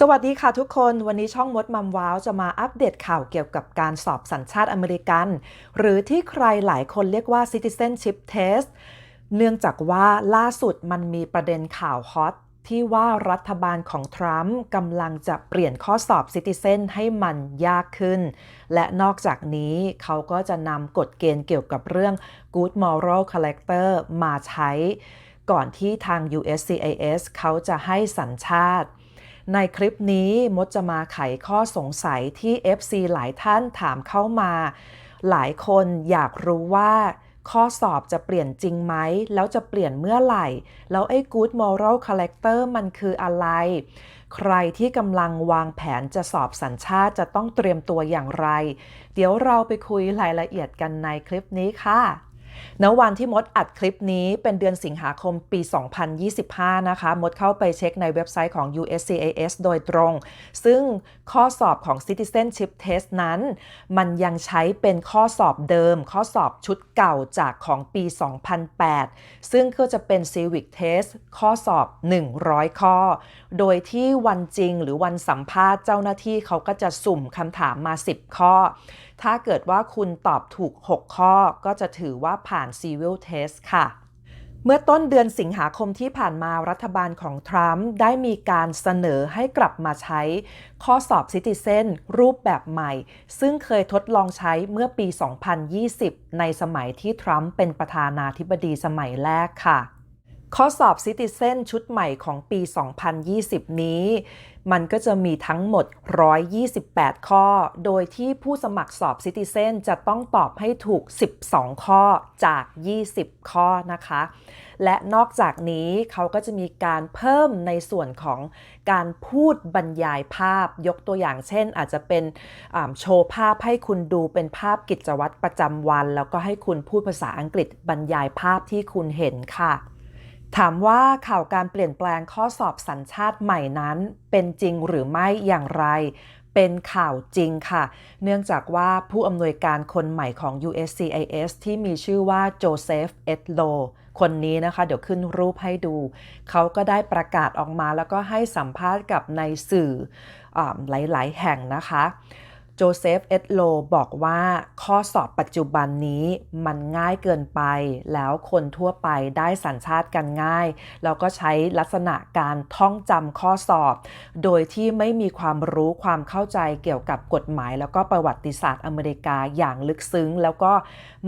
สวัสดีค่ะทุกคนวันนี้ช่องมดมัมว้าวจะมาอัปเดตข่าวเกี่ยวกับการสอบสัญชาติอเมริกัน หรือที่ใครหลายคนเรียกว่า citizenship test เนื่องจากว่าล่าสุดมันมีประเด็นข่าวฮอตที่ว่ารัฐบาลของทรัมป์กำลังจะเปลี่ยนข้อสอบ Citizen ให้มันยากขึ้น และนอกจากนี้เขาก็จะนำกฎเกณฑ์เกี่ยวกับเรื่อง Good Moral Character มาใช้ ก่อนที่ทาง USCIS เขาจะให้สัญชาติ ในคลิปนี้มดจะมาไขข้อสงสัยที่ FC หลายท่านถามเข้ามา หลายคนอยากรู้ว่า ข้อสอบจะเปลี่ยนจริงไหม แล้วจะเปลี่ยนเมื่อไหร่ แล้วไอ้ good moral character มันคืออะไร ใครที่กำลังวางแผนจะสอบสัญชาติจะต้องเตรียมตัวอย่างไร เดี๋ยวเราไปคุยรายละเอียดกันในคลิปนี้ค่ะ ณวันที่มดอัดคลิปนี้เป็นเดือนสิงหาคมปี 2025 นะคะ มดเข้าไปเช็คในเว็บไซต์ของ USCIS โดยตรง ซึ่งข้อสอบของ Citizenship Test นั้น มันยังใช้เป็นข้อสอบเดิม ข้อสอบชุดเก่าจากของปี 2008 ซึ่งก็จะเป็น Civic Test ข้อสอบ 100 ข้อ โดยที่วันจริงหรือวันสัมภาษณ์เจ้าหน้าที่เขาก็จะสุ่มคำถามมา 10 ข้อ ถ้าเกิดว่าคุณตอบถูก 6 ข้อก็จะถือว่าผ่าน Civil Test ค่ะเมื่อต้นเดือนสิงหาคมที่ผ่านมารัฐบาลของทรัมป์ได้มีการเสนอให้กลับมาใช้ ข้อสอบ Citizen รูปแบบใหม่ ซึ่งเคยทดลองใช้เมื่อปี 2020 ในสมัยที่ทรัมป์เป็นประธานาธิบดีสมัยแรกค่ะ ข้อสอบ Citizen ชุดใหม่ของปี 2020 นี้ มันก็จะมีทั้งหมด 128 ข้อ โดยที่ผู้สมัครสอบ Citizen จะต้องตอบให้ถูก 12 ข้อจาก 20 ข้อนะคะ และนอกจากนี้เขาก็จะมีการเพิ่มในส่วนของการพูดบรรยายภาพยกตัวอย่างเช่น อาจจะเป็นโชว์ภาพให้คุณดูเป็นภาพกิจวัตรประจำวัน แล้วก็ให้คุณพูดภาษาอังกฤษบรรยายภาพที่คุณเห็นค่ะ ถามว่าข่าวการเปลี่ยนแปลงข้อสอบสัญชาติใหม่นั้นเป็นจริงหรือไม่อย่างไร เป็นข่าวจริงค่ะ เนื่องจากว่าผู้อำนวยการคนใหม่ของ USCIS ที่มีชื่อว่าโจเซฟ เอตโลคนนี้นะคะ เดี๋ยวขึ้นรูปให้ดู เขาก็ได้ประกาศออกมาแล้วก็ให้สัมภาษณ์กับในสื่ออหลาย ๆ แห่งนะคะ โจเซฟ เอตโลบอกว่าข้อสอบปัจจุบันนี้มันง่ายเกินไป แล้วคนทั่วไปได้สัญชาติกันง่าย แล้วก็ใช้ลักษณะการท่องจำข้อสอบ โดยที่ไม่มีความรู้ความเข้าใจเกี่ยวกับกฎหมาย แล้วก็ประวัติศาสตร์อเมริกาอย่างลึกซึ้ง แล้วก็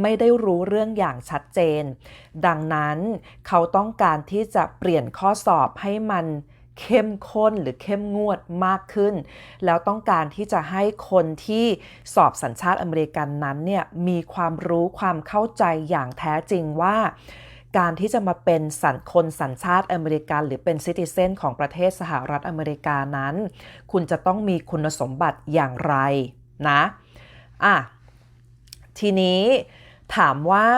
ไม่ได้รู้เรื่องอย่างชัดเจน ดังนั้นเขาต้องการที่จะเปลี่ยนข้อสอบให้มัน เข้มข้นหรือเข้มงวดมากขึ้น แล้วต้องการที่จะให้คนที่สอบสัญชาติอเมริกันนั้นเนี่ยมีความรู้ความเข้าใจอย่างแท้จริงว่าการที่จะมาเป็นสัญคนสัญชาติอเมริกันหรือเป็นซิติเซนของประเทศสหรัฐอเมริกานั้น คุณจะต้องมีคุณสมบัติอย่างไรนะอะทีนี้ถามว่า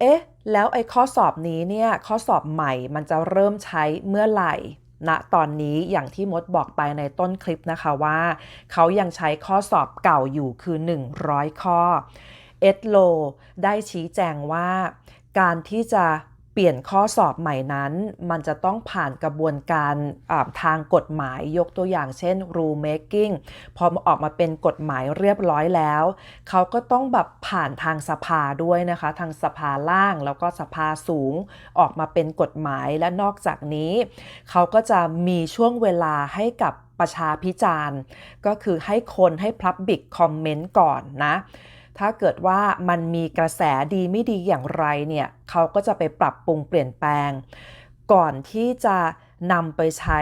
เอ๊ะ แล้วไอ้ข้อสอบนี้เนี่ย ข้อสอบใหม่มันจะเริ่มใช้เมื่อไหร่ ณตอนนี้อย่างที่มดบอกไปในต้นคลิปนะคะว่า เขายังใช้ข้อสอบเก่าอยู่คือ 100 ข้อ เอสโลได้ชี้แจงว่า การที่จะ เปลี่ยนข้อสอบใหม่นั้น มันจะต้องผ่านกระบวนการทางกฎหมายยกตัวอย่างเช่น rule making พอออกมาเป็นกฎหมายเรียบร้อยแล้ว เขาก็ต้องแบบผ่านทางสภาด้วยนะคะ ทางสภาล่างแล้วก็สภาสูงออกมาเป็นกฎหมายและนอกจากนี้ เขาก็จะมีช่วงเวลาให้กับประชาพิจารณ์ ก็คือให้คนให้ Public Comment ก่อนนะ ถ้าเกิดว่ามันมีกระแสดีไม่ดีอย่างไรเนี่ยเขาก็จะไปปรับปรุงเปลี่ยนแปลง ก่อนที่จะนำไปใช้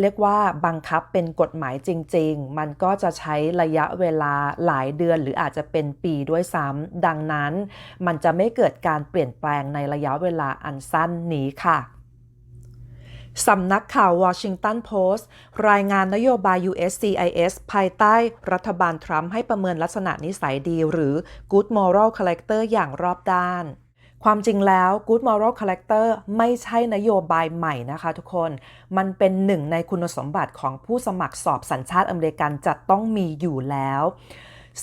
เรียกว่าบังคับเป็นกฎหมายจริง ๆ มันก็จะใช้ระยะเวลาหลายเดือนหรืออาจจะเป็นปีด้วยซ้ำดังนั้น มันจะไม่เกิดการเปลี่ยนแปลงในระยะเวลาอันสั้นนี้ค่ะ สำนักข่าววอชิงตันโพสต์รายงานนโยบาย USCIS ภายใต้รัฐบาลทรัมป์ให้ประเมินลักษณะนิสัยดี หรือ Good Moral Character อย่างรอบด้าน ความจริงแล้ว Good Moral Character ไม่ใช่นโยบายใหม่นะคะทุกคน มันเป็นหนึ่งในคุณสมบัติของผู้สมัครสอบสัญชาติอเมริกันจะต้องมีอยู่แล้ว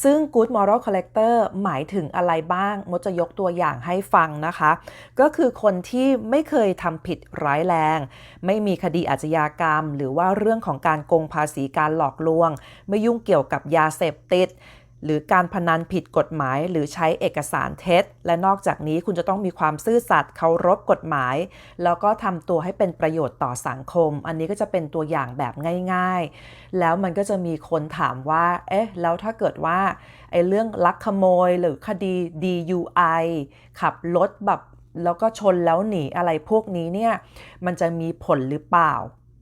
ซึ่ง good moral Collector หมายถึงอะไรบ้าง มดจะยกตัวอย่างให้ฟังนะคะ ก็คือคนที่ไม่เคยทำผิดร้ายแรง ไม่มีคดีอาชญากรรม หรือว่าเรื่องของการโกงภาษีการหลอกลวง ไม่ยุ่งเกี่ยวกับยาเสพติด หรือการพนันผิดกฎหมายหรือใช้เอกสารเท็จ และนอกจากนี้คุณจะต้องมีความซื่อสัตย์เคารพกฎหมาย แล้วก็ทำตัวให้เป็นประโยชน์ต่อสังคม อันนี้ก็จะเป็นตัวอย่างแบบง่าย ๆ แล้วมันก็จะมีคนถามว่า เอ๊ะ แล้วถ้าเกิดว่าไอ้เรื่องลักขโมยหรือคดี DUI ขับรถแบบแล้วก็ชนแล้วหนีอะไรพวกนี้เนี่ย มันจะมีผลหรือเปล่า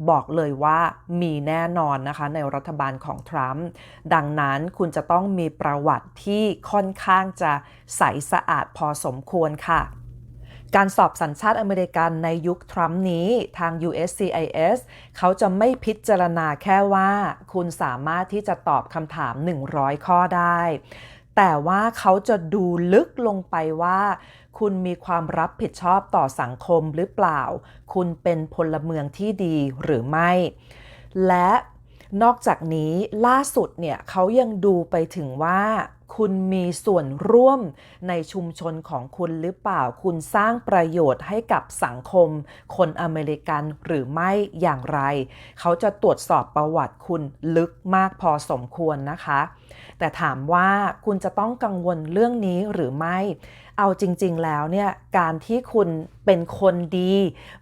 บอกเลยว่ามีแน่นอนนะคะในรัฐบาลของทรัมป์ดังนั้นคุณจะต้องมีประวัติที่ค่อนข้างจะใสสะอาดพอสมควรค่ะการสอบสัญชาติอเมริกันในยุคทรัมป์นี้ทาง USCIS เขาจะไม่พิจารณาแค่ว่าคุณสามารถที่จะตอบคำถาม 100 ข้อได้ แต่ว่าเขาจะดูลึกลงไปว่า คุณมีความรับผิดชอบต่อสังคมหรือเปล่า คุณเป็นพลเมืองที่ดีหรือไม่ และนอกจากนี้ล่าสุดเนี่ยเขายังดูไปถึงว่า คุณมีส่วนร่วมในชุมชนของคุณหรือเปล่า คุณสร้างประโยชน์ให้กับสังคม คนอเมริกันหรือไม่อย่างไร เขาจะตรวจสอบประวัติคุณลึกมากพอสมควรนะคะ แต่ถามว่าคุณจะต้องกังวลเรื่องนี้หรือไม่ เอาจริง ๆ แล้วเนี่ย การที่คุณเป็นคนดี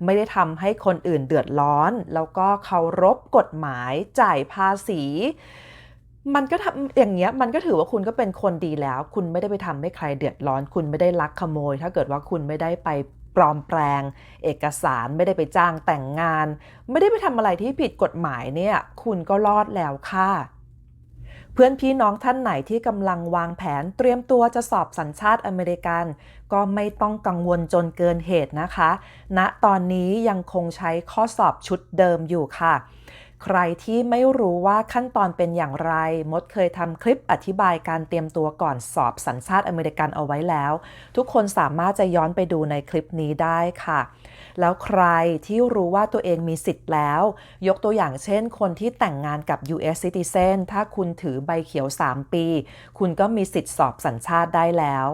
ไม่ได้ทำให้คนอื่นเดือดร้อน แล้วก็เคารพกฎหมายจ่ายภาษี มันก็ทำอย่างเงี้ยมันก็ถือว่าคุณก็เป็นคนดีแล้ว คุณไม่ได้ไปทำให้ใครเดือดร้อน คุณไม่ได้ลักขโมย ถ้าเกิดว่าคุณไม่ได้ไปปลอมแปลง เอกสารไม่ได้ไปจ้างแต่งงาน ไม่ได้ไปทำอะไรที่ผิดกฎหมายเนี่ย คุณก็รอดแล้วค่ะเพื่อนพี่น้องท่านไหนที่กำลังวางแผนเตรียมตัวจะสอบสัญชาติอเมริกัน ก็ไม่ต้องกังวลจนเกินเหตุนะคะณนะตอนนี้ยังคงใช้ข้อสอบชุดเดิมอยู่ค่ะ ใครที่ไม่รู้ว่าขั้นตอนเป็นอย่างไร มดเคยทำคลิปอธิบายการเตรียมตัวก่อนสอบสัญชาติอเมริกันเอาไว้แล้ว ทุกคนสามารถจะย้อนไปดูในคลิปนี้ได้ค่ะ แล้วใครที่รู้ว่าตัวเองมีสิทธิ์แล้ว ยกตัวอย่างเช่น คนที่แต่งงานกับ US Citizen ถ้าคุณถือใบเขียว 3 ปี คุณก็มีสิทธิ์สอบสัญชาติได้แล้ว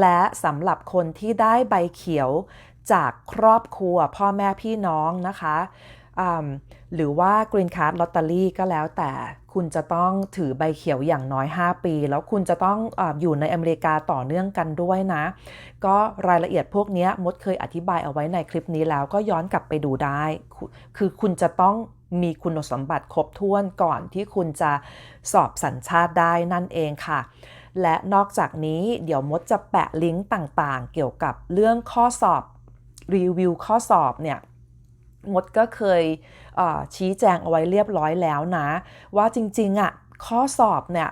และสำหรับคนที่ได้ใบเขียวจากครอบครัวพ่อแม่พี่น้องนะคะ หรือว่า Green Card Lottery ก็แล้วแต่คุณจะต้องถือใบเขียวอย่างน้อย 5 ปี แล้วคุณจะต้องออยู่ในอเมริกาต่อเนื่องกันด้วยนะ ก็รายละเอียดพวกนี้มดเคยอธิบายเอาไว้ในคลิปนี้แล้วก็ย้อนกลับไปดูได้ คือคุณจะต้องมีคุณสมบัติครบถ้วนก่อนที่คุณจะสอบสัญชาติได้นั่นเองค่ะ และนอกจากนี้เดี๋ยวมดจะแปะลิงก์ต่างๆ เกี่ยวกับเรื่องข้อสอบรีวิวข้อสอบเนี่ย มดก็เคยชี้แจงเอาไว้เรียบร้อยแล้วนะ ว่าจริงๆอะ่ะข้อสอบเนี่ย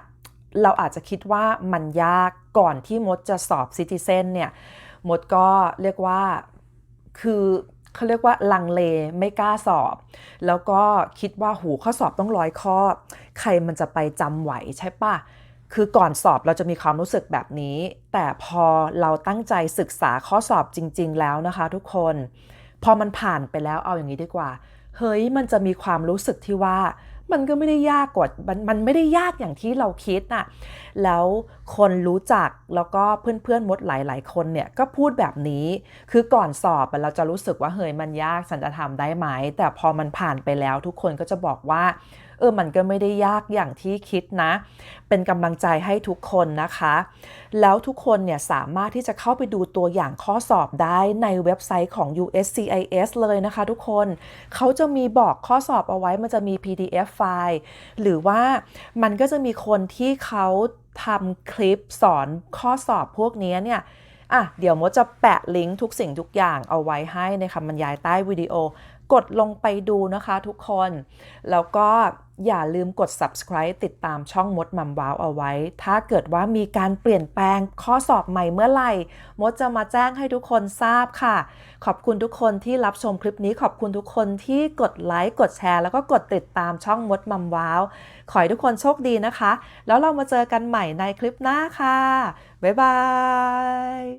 เราอาจจะคิดว่ามันยากก่อนที่มดจะสอบซิติเซนเนี่ยมดก็เรียกว่าคือเขาเรียกว่าลังเลไม่กล้าสอบ แล้วก็คิดว่าหูข้อสอบต้องร้อยข้อ ใครมันจะไปจำไหวใช่ปะคือก่อนสอบเราจะมีความรู้สึกแบบนี้ แต่พอเราตั้งใจศึกษาข้อสอบจริง ๆ แล้วนะคะทุกคน พอมันผ่านไปแล้วเอาอย่างนี้ดีกว่า เฮ้ยมันจะมีความรู้สึกที่ว่ามันก็ไม่ได้ยากกว่ามันมันไม่ได้ยากอย่างที่เราคิดน่ะ แล้วคนรู้จักแล้วก็เพื่อนๆมดหลาย ๆ คนเนี่ยก็พูดแบบนี้ คือก่อนสอบเราจะรู้สึกว่าเฮ้ยมันยากฉันจะทำได้ไหม แต่พอมันผ่านไปแล้วทุกคนก็จะบอกว่า เออมันก็ไม่ได้ยากอย่างที่คิดนะ เป็นกำลังใจให้ทุกคนนะคะ แล้วทุกคนเนี่ยสามารถที่จะเข้าไปดูตัวอย่างข้อสอบได้ในเว็บไซต์ของ USCIS เลยนะคะทุกคนเขาจะมีบอกข้อสอบเอาไว้มันจะมี PDF ไฟล์ หรือว่ามันก็จะมีคนที่เขาทำคลิปสอนข้อสอบพวกนี้เนี่ยอะเดี๋ยวมดจะแปะลิงก์ทุกสิ่งทุกอย่างเอาไว้ให้ในคำบรรยายใต้วิดีโอ กดลงไปดูนะคะทุกคน แล้วก็อย่าลืมกด subscribe ติดตามช่องมดมัมว้าวเอาไว้ ถ้าเกิดว่ามีการเปลี่ยนแปลงข้อสอบใหม่เมื่อไหร่ มดจะมาแจ้งให้ทุกคนทราบค่ะ ขอบคุณทุกคนที่รับชมคลิปนี้ ขอบคุณทุกคนที่กดไลค์ กดแชร์ แล้วก็กดติดตามช่องมดมัมว้าว ขอให้ทุกคนโชคดีนะคะ แล้วเรามาเจอกันใหม่ในคลิปหน้าค่ะ บ๊ายบาย